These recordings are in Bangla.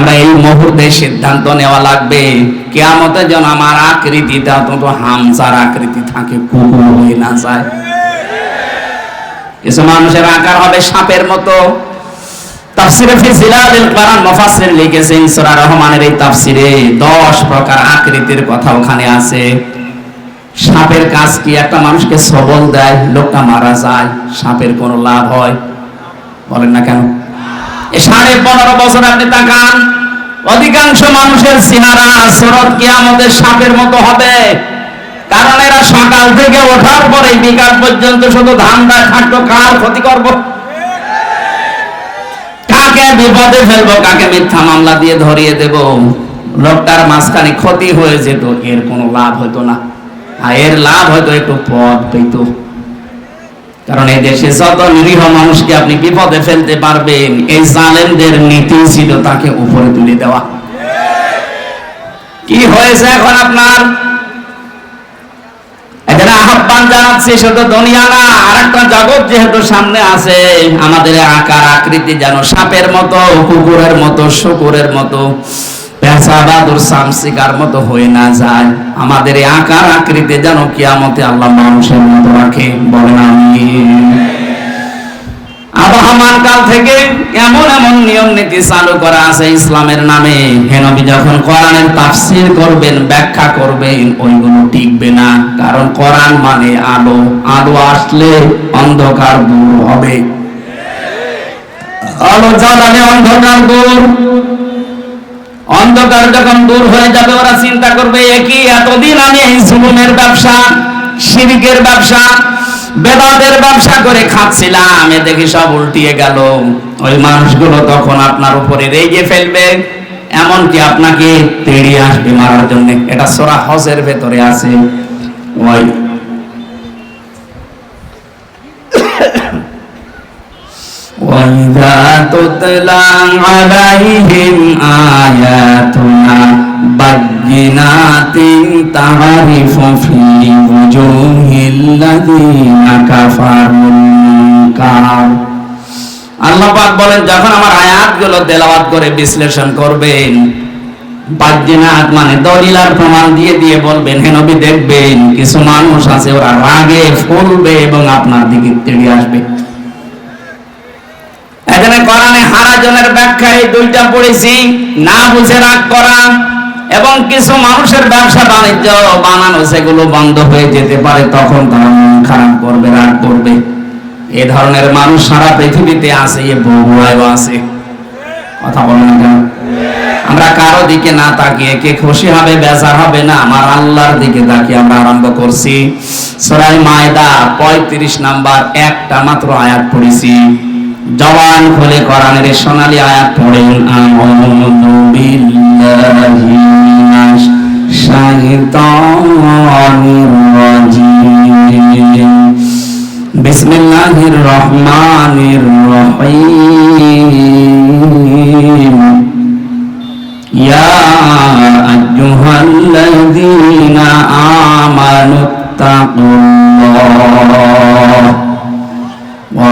আমরা এই মুহূর্তে সিদ্ধান্ত নেওয়া লাগবে, কেয়ামতে যেন আমার আকৃতিটা অন্তত হামসার আকৃতি থাকে কুকুর হয়ে না যায়। কিছু মানুষের আকার হবে সাপের মতো। তাফসিরে ফি জিলালিল কোরআন মুফাসসির লিখেছেন সূরা রহমানের এই তাফসিরে 10 প্রকার আকৃতির কথা ওখানে আছে। সাপের কাজ কি? একটা মানুষকে সবল দেয়, লোকটা মারা যায়, সাপের কোনো লাভ হয়? বলেন না কেন? সাড়ে পনেরো বছর আপনি তাকান, অধিকাংশ মানুষের চেহারা শরৎ কি আমাদের সাপের মতো হবে। কারণ এরা সকাল থেকে ওঠার পরে বিকাল পর্যন্ত শুধু ধান্দা খাটলো, কার ক্ষতি করব? কাকে বিপদে ফেলব, কাকে মিথ্যা মামলা দিয়ে ধরিয়ে দেব? লোকটার মাঝখানে ক্ষতি হয়ে যেত, এর কোনো লাভ হতো না। আর এর লাভ হয়তো একটু পথ পেত কারণ এই দেশে যত নিরীহ মানুষকে আপনি বিপদে ফেলতে পারবেন, এই জালেমদের নীতি ছিল তাকে উপরে তুলে দেওয়া। কি হয়েছে এখন আপনার? আহ্বান জানাচ্ছি, শুধু দুনিয়া না আর একটা জগৎ যেহেতু সামনে আছে, আমাদের আকার আকৃতি যেন সাপের মতো, কুকুরের মতো, শুকুরের মতো। পেঁচা বাদুর সামসিকার মতো হয়ে না যায়। আমাদের আকার আকৃতি যেন কিয়ামতে আল্লাহ মানুষের মতো রাখে। বলেন আমি কাল থেকে এমন এমন নিয়ম নীতি চালু করা আছে ইসলামের নামে। হেনবি যখন কোরআনের তাফসীর করবেন, ব্যাখ্যা করবেন, ওইগুলো টিকবে না। কারণ কোরআন মানে আলো। আলো আসলে অন্ধকার দূর হবে। আলো জ্বালালে অন্ধকার দূর। অন্ধকার যখন দূর হয়ে যাবে, ওরা চিন্তা করবে একই এতদিন আমি এই জুলুমের ব্যবসা, শিরিকের ব্যবসা বেদাদের ব্যবসা করে খাচ্ছিলাম। এ দেখি সব উল্টিয়ে গেল। ওই মানুষগুলো তখন আপনার উপরে রেগে ফেলবে, এমনকি আপনাকে তেড়িয়ে আসবে মারার জন্য। এটা সোরা হজের ভেতরে আছে। ওই وإذا تتلى عليهم آياتنا بينات تعرف في وجوه الذين كفروا المنكر আল্লাহ পাক বলেন যখন আমার আয়াতগুলো তেলাওয়াত করে বিশ্লেষণ করবেন বাজ্যিনাত মানে দলিল আর প্রমাণ দিয়ে দিয়ে বলবেন হে নবী দেখবেন কিছু মানুষ আছে ওরা রাগে ফুলবে এবং আপনার দিকে তেড়ে আসবে এখানে কোরআনে হারাজনের ব্যাখ্যা এই দুইটা পড়েছি, না বুঝে রাগ করা এবং কিছু মানুষের ব্যবসা বাণিজ্য বানানো, সেগুলো বন্ধ হয়ে যেতে পারে, তখন তারা মন খারাপ করবে, রাগ করবে। এ ধরনের মানুষ সারা পৃথিবীতে আছে, এ বগুড়ায়ও আছে। কথা বলেন না আমরা কারও দিকে না তাকিয়ে কে খুশি হবে, বেজার হবে না, আমার আল্লাহর দিকে তাকিয়ে আমরা আরম্ভ করছি। সরাই মায়দা পঁয়ত্রিশ নাম্বার, একটা মাত্র আয়াত পড়েছি। জবান খুলে কোরআনের সোনালি আয়াত পড়েন আমানু বিল্লাহি শাইতানির রাজিম। বিসমিল্লাহির রহমানির রহিম। ইয়া আইয়ুহাল্লাযীনা আমানুত্তাকুল্লাহ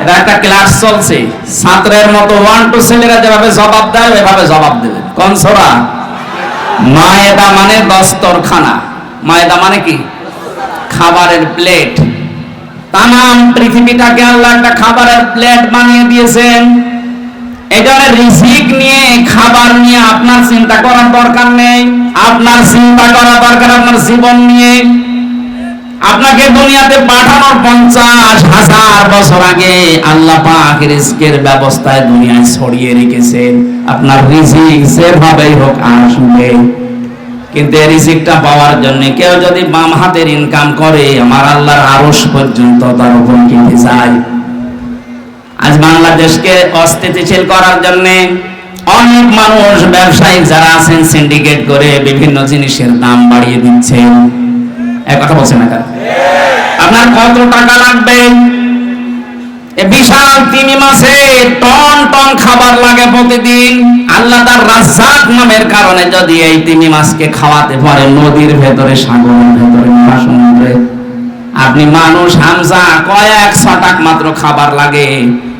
এটা একটা ক্লাস চলছে। ছাত্রের মতো ওয়ান টু ছেলেরা যেভাবে জবাব দেয় এভাবে জবাব দেবে। কোন সোরা মায়েদা মানে দস্তরখানা। মায়েদা মানে কি? খাবারের প্লেট তামাম পৃথিবীটাকে আল্লাহ একটা খাবারের প্লেট বানিয়ে দিয়েছেন। এটা রিজিক নিয়ে, খাবার নিয়ে আপনার চিন্তা করার দরকার নেই। আপনার চিন্তা করা দরকার আপনার জীবন নিয়ে। আপনাকে দুনিয়াতে পাঠানোর পঞ্চাশ হাজার বছর আগে আল্লাহ পাক রিজিকের ব্যবস্থায় দুনিয়ায় ছড়িয়ে রেখেছেন। আপনার রিজিক যেভাবেই হোক আসবে কিন্তু এই রিজিকটা পাওয়ার জন্য কেউ যদি বাম হাতের ইনকাম করে, আমার আল্লাহর পর্যন্ত তার উপর যায়। আজ বাংলাদেশকে অস্থিতিশীল করার জন্য অনেক মানুষ, ব্যবসায়িক যারা আছেন সিন্ডিকেট করে বিভিন্ন জিনিসের দাম বাড়িয়ে দিচ্ছেন। কথা বলছেন না আপনার কত টাকা লাগবে? বিশাল মাসে টন টন খাবার লাগে প্রতিদিন। আল্লাহ তার নামের কারণে যদি এই খাওয়াতে পারে, নদীর ভেতরে, সাগরের ভেতরে, মহাসমুদ্রে। আপনি মানুষ, হামজা কয়েক ছটাক মাত্র খাবার লাগে।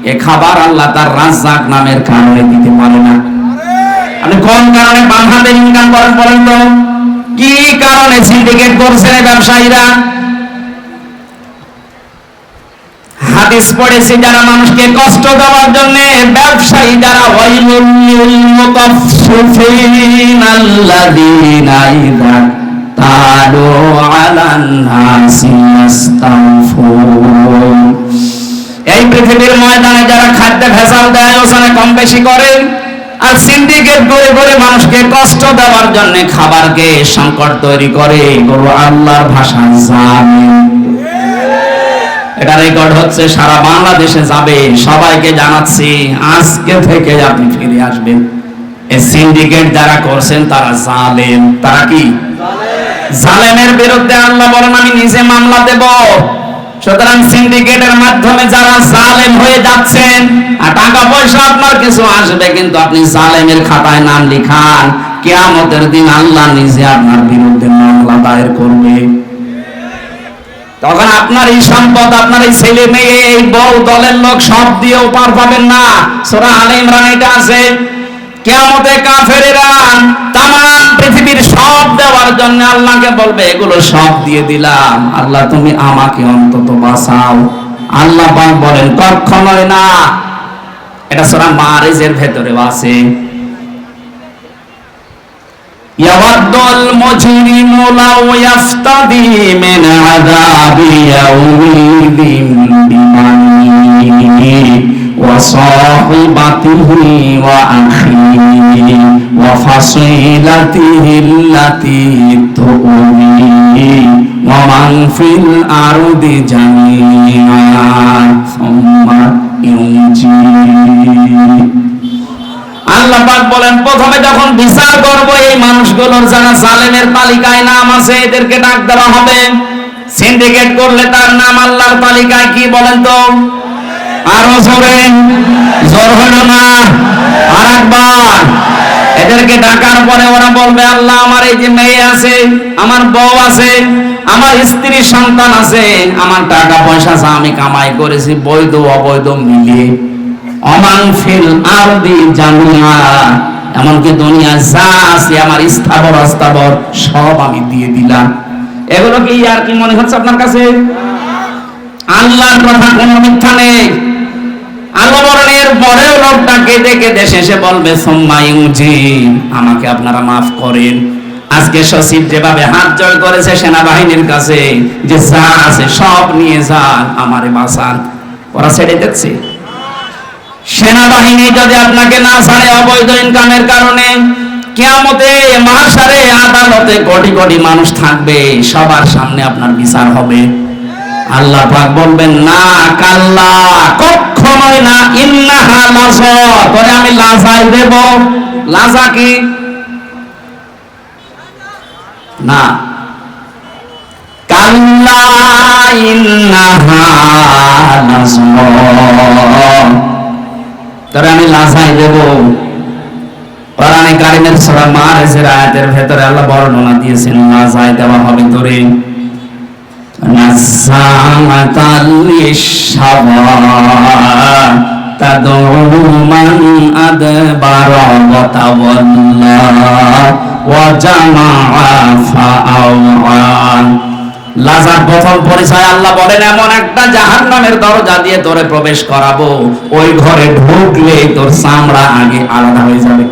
এ খাবার আল্লাহ তার রাজ্জাক নামের কারণে দিতে পারে না। আপনি কোন কারণে হাতে ইনকাম করেন বলেন তো? কি কারণে সিন্ডিকেট করছে ব্যবসায়ীরা? হাদিস পড়েছি, যারা মানুষকে কষ্ট দেওয়ার জন্য ব্যবসায়ী যারা, ওয়াইলুল লিল মুতাফফিফিন এই পৃথিবীর ময়দানে যারা খাদ্য ভেজাল দেয় ওখানে কম বেশি করে। আর সিন্ডিকেট করে করে মানুষকে কষ্ট দেওয়ার জন্য খাবারকে সংকট তৈরি করে। এগুলো আল্লাহর ভাষা জানে। এটা রেকর্ড হচ্ছে সারা বাংলাদেশে যাবে। সবাইকে জানাচ্ছি, আজকে থেকে আপনি ফিরে আসবেন। এই সিন্ডিকেট যারা করছেন, তারা জালেম। তারা কি? জালেমের বিরুদ্ধে আল্লাহ বলেন, আমি নিজে মামলা দেব। সুতরাং সিন্ডিকেটের মাধ্যমে যারা জালেম হয়ে যাচ্ছেন, আর টাকা পয়সা আপনার কিছু আসবে, কিন্তু আপনি জালেমের খাতায় নাম লিখান, কেয়ামতের দিন আল্লাহ নিজে আপনার বিরুদ্ধে মামলা দায়ের করবে। তখন আপনার এই সম্পদ, আপনার এই ছেলে মেয়ে, এই বউ দলের লোক সব দিয়েও পার পাবেন না। সোরা আলে ইমরান এটা আছে কেয়ামতে কাফেরেরা তাম পৃথিবীর সব দেওয়ার জন্য আল্লাহকে বলবে, এগুলো সব দিয়ে দিলাম। আল্লাহ, তুমি আমাকে অন্তত বাঁচাও। আল্লাহ পাক বলেন, কখনোই না। এটা সোনা মারিজের ভেতরে আছে। ইয়াওয়াদুল মুজরিমু লাউ ইয়াফতাদি মিন আযাবি ইয়াউমিদিন। وصاحبته وأخيه وفصيلته التي تؤويه ومن في الأرض جميعا ثم ينجيه আল্লাহ পাক বলেন প্রথমে যখন বিচার করব এই মানুষগুলোর যারা জালেমের তালিকায় নাম আছে এদেরকে ডাক দেওয়া হবে সিন্ডিকেট করলে তার নাম আল্লাহর তালিকায় কি বলেন তো আরও জোরে। জোর হলো না। আর একবার এদেরকে ডাকার পরে ওরা বলবে, আল্লাহ, আমার এই যে মেয়ে আছে, আমার বউ আছে, আমার স্ত্রী সন্তান আছে, আমার টাকা পয়সা যা আমি কামাই করেছি, বৈধ, অবৈধ, মিলিয়ে। অমান ফিল আরদি জানিয়া এমনকি দুনিয়া যা আছে, আমার স্থাবর, অস্থাবর, সব আমি দিয়ে দিলাম। এগুলো কি আর কি মনে হচ্ছে আপনার কাছে? আল্লাহর কথা কোনো মিথ্যা নেই। আল্লাহ পরেও বলবে আমাকে আপনারা মাফ করেন। আজকে সচিব যেভাবে হাত জয় করেছে সেনাবাহিনীর কাছে, যে যা আছে সব নিয়ে যান ওরা ছেড়ে দিচ্ছে। সেনাবাহিনী যদি আপনাকে না ছাড়ে অবৈধ ইনকামের কারণে, কেয়ামতে আদালতে কোটি কোটি মানুষ থাকবে, সবার সামনে আপনার বিচার হবে। আল্লাহ পাক বলবেন, না, কাল্লা কখনোই না, ইন্নাহা লাজ। করে আমি লাজাই দেব। লাজা কি? না। কাল্লা, ইন্নাহা আমি লাজাই দেব। কোরআনে কারিমের সূরা মারিজের আয়াতের ভেতরে আল্লাহ বর্ণনা দিয়েছেন, লাজাই দেওয়া হবে তোরে। লাজার প্রথম পরিচয় আল্লাহ বলেন, এমন একটা জাহান নামের দরজা দিয়ে তোরে প্রবেশ করাবো। ওই ঘরে ঢুকলে তোর চামড়া আগে আলাদা হয়ে যাবে।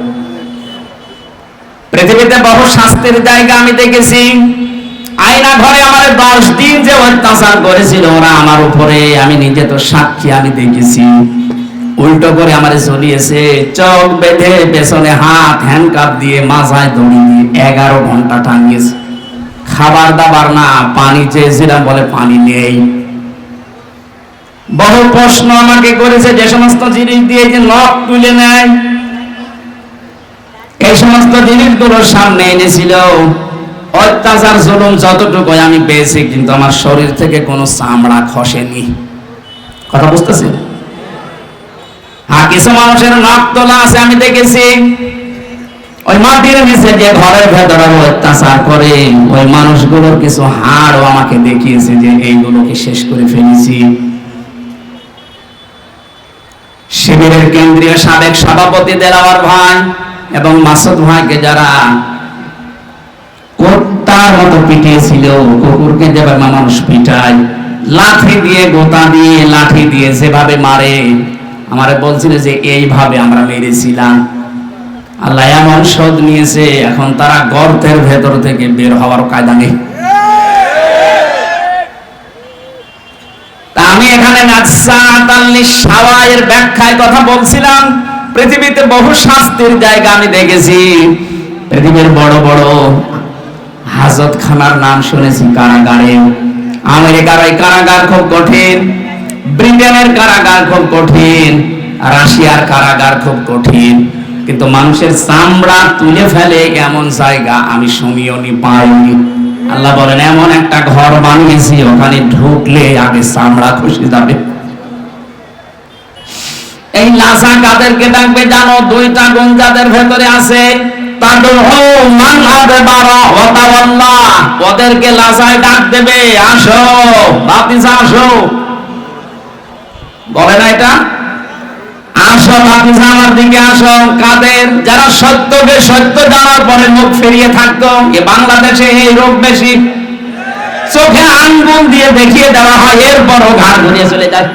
পৃথিবীতে বহু শাস্তির জায়গা আমি দেখেছি। আয়না ঘরে আমার দশ দিন যে অত্যাচার করেছিল, ওরা আমার উপরে, আমি নিজে তো সাক্ষী, আমি দেখেছি। উল্টো করে আমার চলিয়েছে চোখ বেঁধে পেছনে হাত হ্যান্ডকাপ দিয়ে মাথায় দড়ি দিয়ে এগারো ঘণ্টা টাঙিয়েছে খাবার দাবার না, পানি চেয়েছিলাম বলে পানি নেই। বহু প্রশ্ন আমাকে করেছে, যে সমস্ত জিনিস দিয়ে যে নখ তুলে নেয়, এই সমস্ত জিনিসগুলো সামনে এনেছিল। অত্যাচার, জুলুম যতটুকু আমি পেয়েছি, কিন্তু আমার শরীর থেকে কোনো চামড়া খসেনি। কথা বুঝতেছেন? হ্যাঁ কিছু মানুষের নখ তোলা আছে, আমি দেখেছি। ওই মাটির নিচে যে ঘরের ভেতরে অত্যাচার করে, ওই মানুষগুলোর কিছু হাড়ও আমাকে দেখিয়েছে যে এইগুলোকে শেষ করে ফেলেছি। শিবিরের কেন্দ্রীয় সাবেক সভাপতি দেলাওয়ার ভাই এবং মাসুদ ভাইকে যারা কুত্তার মতো পিটিয়েছিল কুকুরকে যেভাবে মানুষ পিটায়। লাঠি দিয়ে গোতা দিয়ে লাঠি দিয়ে যেভাবে মারে, আমারে বলছিল যে এইভাবে আমরা মেরেছিলাম। আল্লাহ এমন শোধ নিয়েছে, এখন তারা গর্তের ভেতর থেকে বের হওয়ার কায়দা নেই। আমি এখানে সাওয়ায়ের ব্যাখ্যায় কথা বলছিলাম। পৃথিবীতে বহু শাস্তির জায়গা আমি দেখেছি। পৃথিবীর বড় বড় হাজত খানার নাম শুনেছি কারাগারে। আমেরিকার ওই কারাগার খুব কঠিন, ব্রিটেনের কারাগার খুব কঠিন রাশিয়ার কারাগার খুব কঠিন। কিন্তু মানুষের চামড়া তুলে ফেলে এমন জায়গা আমি শুনিও নি পাইনি। আল্লাহ বলেন, এমন একটা ঘর বানিয়েছি, ওখানে ঢুকলে আগে চামড়া খুশি যাবে। এই লাসা কাদেরকে ডাকবে, জানো, দুইটা গুণ যাদের ভেতরে আছে তাদহু মান আদবারা ওয়া তাওয়াল্লা ওদেরকে লাসায় ডাক দেবে, আসো, বাতিজা আসো। বলে না এটা? আসো আমার দিকে আসো, কাদের? যারা সত্যকে সত্য জানার পরে মুখ ফিরিয়ে থাকতো, এ বাংলাদেশে এই রোগ বেশি। চোখে আঙ্গুল দিয়ে দেখিয়ে দেওয়া হয়, এরপরও ঘাড় ঘুরিয়ে চলে যায়।